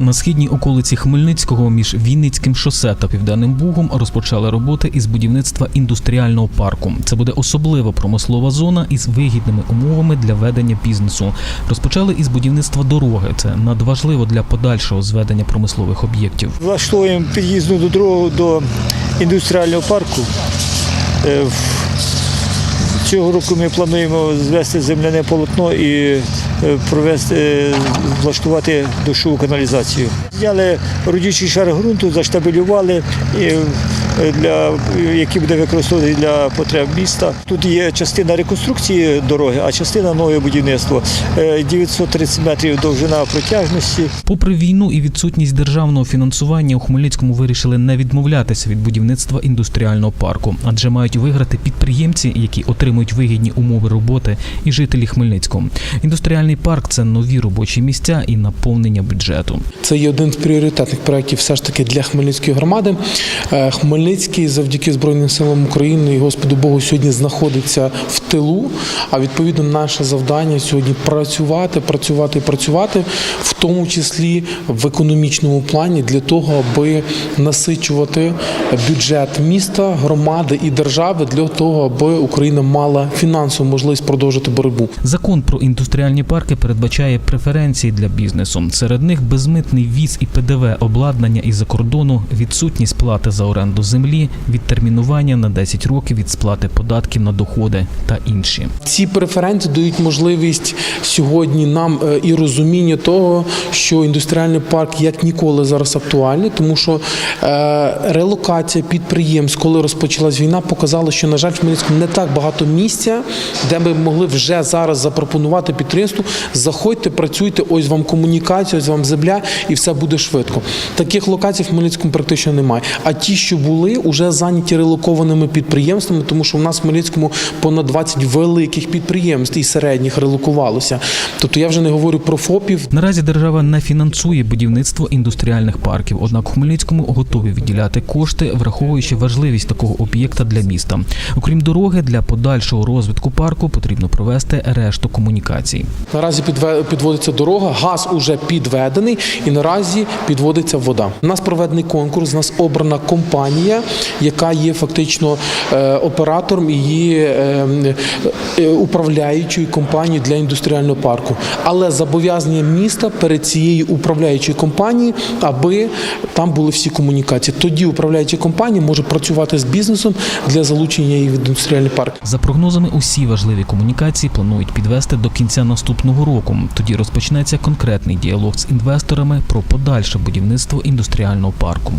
На східній околиці Хмельницького між Вінницьким шосе та Південним Бугом розпочали роботи із будівництва індустріального парку. Це буде особлива промислова зона із вигідними умовами для ведення бізнесу. Розпочали із будівництва дороги. Це надважливо для подальшого зведення промислових об'єктів. Влаштовуємо під'їзну до дорогу до індустріального парку. Е, Цього року ми плануємо звести земляне полотно і провести, е, влаштувати дощову каналізацію. Зняли родючий шар ґрунту, заштабелювали, і, е, для, який буде використовувати для потреб міста. Тут є частина реконструкції дороги, а частина нове будівництво. Е, 930 метрів довжина протяжності. Попри війну і відсутність державного фінансування, у Хмельницькому вирішили не відмовлятися від будівництва індустріального парку, адже мають виграти підприємці, які отримують вигідні умови роботи, і жителі Хмельницького. Індустріальний парк це нові робочі місця і наповнення бюджету. Це є один з пріоритетних проєктів все ж таки для Хмельницької громади. Е, Хмельницький завдяки Збройним силам України і Господу Богу сьогодні знаходиться в тилу. А відповідно наше завдання сьогодні працювати, працювати і працювати, в тому числі в економічному плані, для того, аби насичувати бюджет міста, громади і держави для того, аби Україна мала фінансову можливість продовжити боротьбу. Закон про індустріальні парки передбачає преференції для бізнесу. Серед них безмитний віз і ПДВ, обладнання із-за кордону, відсутність плати за оренду землі, відтермінування на 10 років від сплати податків на доходи та інші. Ці преференції дають можливість сьогодні нам е, і розуміння того, що індустріальний парк як ніколи зараз актуальний, тому що е, релокація підприємств, коли розпочалась війна, показала, що на жаль, в Хмельницькому не так багато місця, де ми могли вже зараз запропонувати підприємству. Заходьте, працюйте, ось вам комунікація, ось вам земля, і все буде швидко. Таких локацій в Хмельницькому практично немає. А ті, що були, вже зайняті релокованими підприємствами, тому що в нас в Хмельницькому понад 20 великих підприємств і середніх релокувалося. Тобто я вже не говорю про ФОПів, Наразі держава не фінансує будівництво індустріальних парків, однак у Хмельницькому готові відділяти кошти, враховуючи важливість такого об'єкта для міста. Окрім дороги, для подальшого розвитку парку потрібно провести решту комунікацій. Наразі підводиться дорога, газ уже підведений і наразі підводиться вода. У нас проведений конкурс, у нас обрана компанія, яка є фактично е, оператором і є е, управляючою компанією для індустріального парку. Але зобов'язання міста перед цією управляючою компанією, аби там були всі комунікації. Тоді управляюча компанія може працювати з бізнесом для залучення її в індустріальний парк. За прогнозами, усі важливі комунікації планують підвести до кінця наступного року. Тоді розпочнеться конкретний діалог з інвесторами про подальше будівництво індустріального парку.